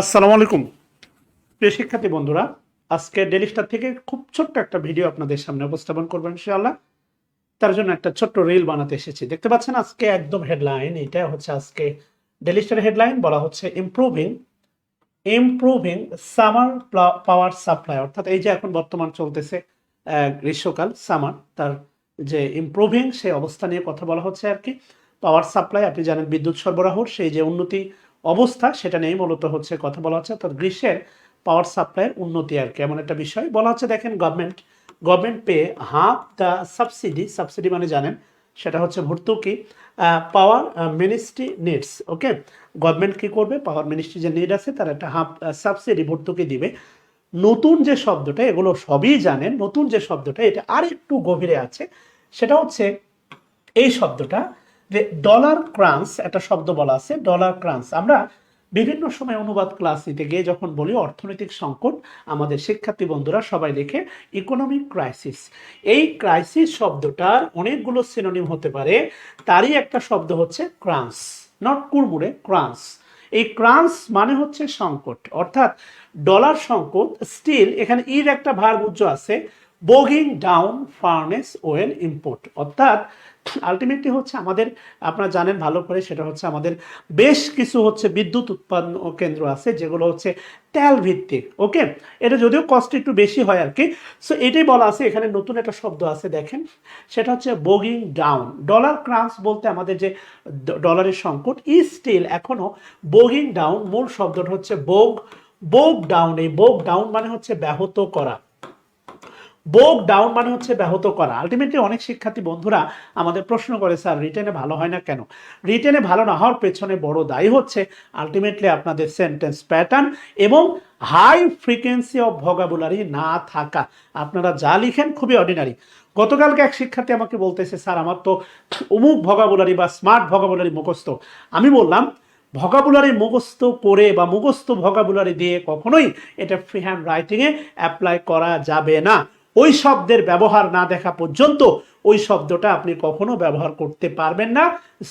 আসসালামু আলাইকুম। প্রিয় শিক্ষার্থী বন্ধুরা, আজকে ডেলি স্টার থেকে খুব ছোট্ট একটা ভিডিও আপনাদের সামনে উপস্থাপন করবেন ইনশাআল্লাহ। তার জন্য একটা ছোট্ট রিল বানাতে এসেছি। দেখতে পাচ্ছেন আজকে একদম হেডলাইন, এটা হচ্ছে আজকে ডেলি স্টার হেডলাইন, বলা হচ্ছে improving improving summer power supply অর্থাৎ এই যে এখন বর্তমান চলতেছে গ্রীষ্মকাল সামার তার যে ইমপ্রুভিং সেই অবস্থা নিয়ে কথা বলা হচ্ছে আর কি। পাওয়ার সাপ্লাই আপনি জানেন বিদ্যুৎ সরবরাহর সেই যে উন্নতি অবস্থা সেটা নিয়েই মূলত হচ্ছে কথা বলা হচ্ছে। অর্থাৎ গ্রীষ্মের পাওয়ার সাপ্লাইয়ের উন্নতি আর কি, এমন একটা বিষয়। বলা হচ্ছে, দেখেন government government pay half the subsidy subsidy মানে জানেন, সেটা হচ্ছে ভর্তুকি power ministry needs okay government কী করবে? পাওয়ার মিনিস্ট্রি যে নিড আছে, তার একটা হাফ সাবসিডি ভর্তুকি দিবে। নতুন যে শব্দটা, এগুলো সবই জানেন, নতুন যে শব্দটা, এটা আর একটু গভীরে আছে, সেটা হচ্ছে এই শব্দটা যে ডলার ক্রান্স একটা শব্দ বলা আছে ডলার ক্রান্স আমরা বিভিন্ন সময় অনুবাদ ক্লাস নিতে গিয়ে যখন বলি অর্থনৈতিক সংকট, আমাদের শিক্ষার্থী বন্ধুরা সবাই লেখে ইকোনমিক ক্রাইসিস এই ক্রাইসিস শব্দটার অনেকগুলো সিনোনিম হতে পারে, তারই একটা শব্দ হচ্ছে ক্রান্স নট কুড়মুড়ে ক্রান্স এই ক্রান্স মানে হচ্ছে সংকট, অর্থাৎ ডলার সংকট স্টিল এখানে ইর একটা ভার উজ্জ আছে bogging down furnace oil import অর্থাৎ আলটিমেটলি হচ্ছে আমাদের, আপনারা জানেন ভালো করে, সেটা হচ্ছে আমাদের বেশ কিছু হচ্ছে বিদ্যুৎ উৎপাদন কেন্দ্র আছে, যেগুলো হচ্ছে তেল ভিত্তিক ওকে এটা যদিও কস্ট একটু বেশি হয় আর কি সো এটাই বলা আছে, এখানে নতুন একটা শব্দ আছে, দেখেন। সেটা হচ্ছে বোগিং ডাউন ডলার ক্রান্স বলতে আমাদের যে ডলারের সংকট ই স্টিল এখনও বোগিং ডাউন মূল শব্দটা হচ্ছে বোগ বোগ ডাউন এই বোগ ডাউন মানে হচ্ছে ব্যাহত করা। বোক ডাউন মানে হচ্ছে ব্যাহত করা। আলটিমেটলি অনেক শিক্ষার্থী বন্ধুরা আমাদের প্রশ্ন করে, স্যার রিটেনে ভালো হয় না কেন? রিটেনে ভালো না হওয়ার পেছনে বড় দায়ী হচ্ছে আলটিমেটলি আপনাদের সেন্টেন্স প্যাটার্ন এবং হাই ফ্রিকোয়েন্সি অফ ভোগাবুলারি না থাকা। আপনারা যা লিখেন খুবই অর্ডিনারি গতকালকে এক শিক্ষার্থী আমাকে বলতেছে, স্যার, আমার তো অমুক ভোগাবুলারি বা স্মার্ট ভোগাবুলারি মুখস্থ। আমি বললাম ভোকাবুলারি মুখস্থ করে বা মুখস্থ ভোকাবুলারি দিয়ে কখনোই এটা ফ্রি হ্যান্ড রাইটিংয়ে অ্যাপ্লাই করা যাবে না। ওই শব্দের ব্যবহার না দেখা পর্যন্ত ওই শব্দটা আপনি কখনো ব্যবহার করতে পারবেন না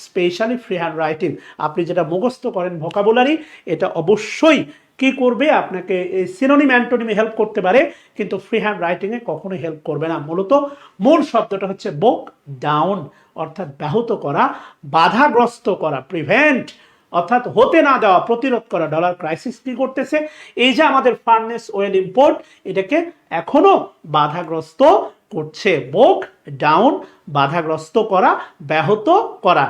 স্পেশালি ফ্রি হ্যান্ড রাইটিং আপনি যেটা মুখস্থ করেন ভোকাবুলারি এটা অবশ্যই কি করবে? আপনাকে সিনোনিম অ্যান্টোনিমে হেল্প করতে পারে, কিন্তু ফ্রি হ্যান্ড রাইটিংয়ে কখনোই হেল্প করবে না। মূলত মূল শব্দটা হচ্ছে বোক ডাউন অর্থাৎ ব্যাহত করা, বাধাগ্রস্ত করা প্রিভেন্ট অর্থাৎ হতে না দেওয়া, প্রতিরোধ করা ডলার ক্রাইসিস কি করতেছে? এই যে আমাদের ফার্নেস ওয়েল ইম্পোর্ট এটাকে এখনও বাধাগ্রস্ত করছে। বোক ডাউন বাধাগ্রস্ত করা, ব্যাহত করা।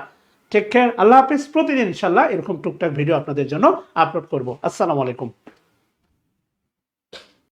ঠিক আল্লাহ হাফিজ। প্রতিদিন ইনশাল্লাহ এরকম টুকটাক ভিডিও আপনাদের জন্য আপলোড করব। আসসালামু আলাইকুম।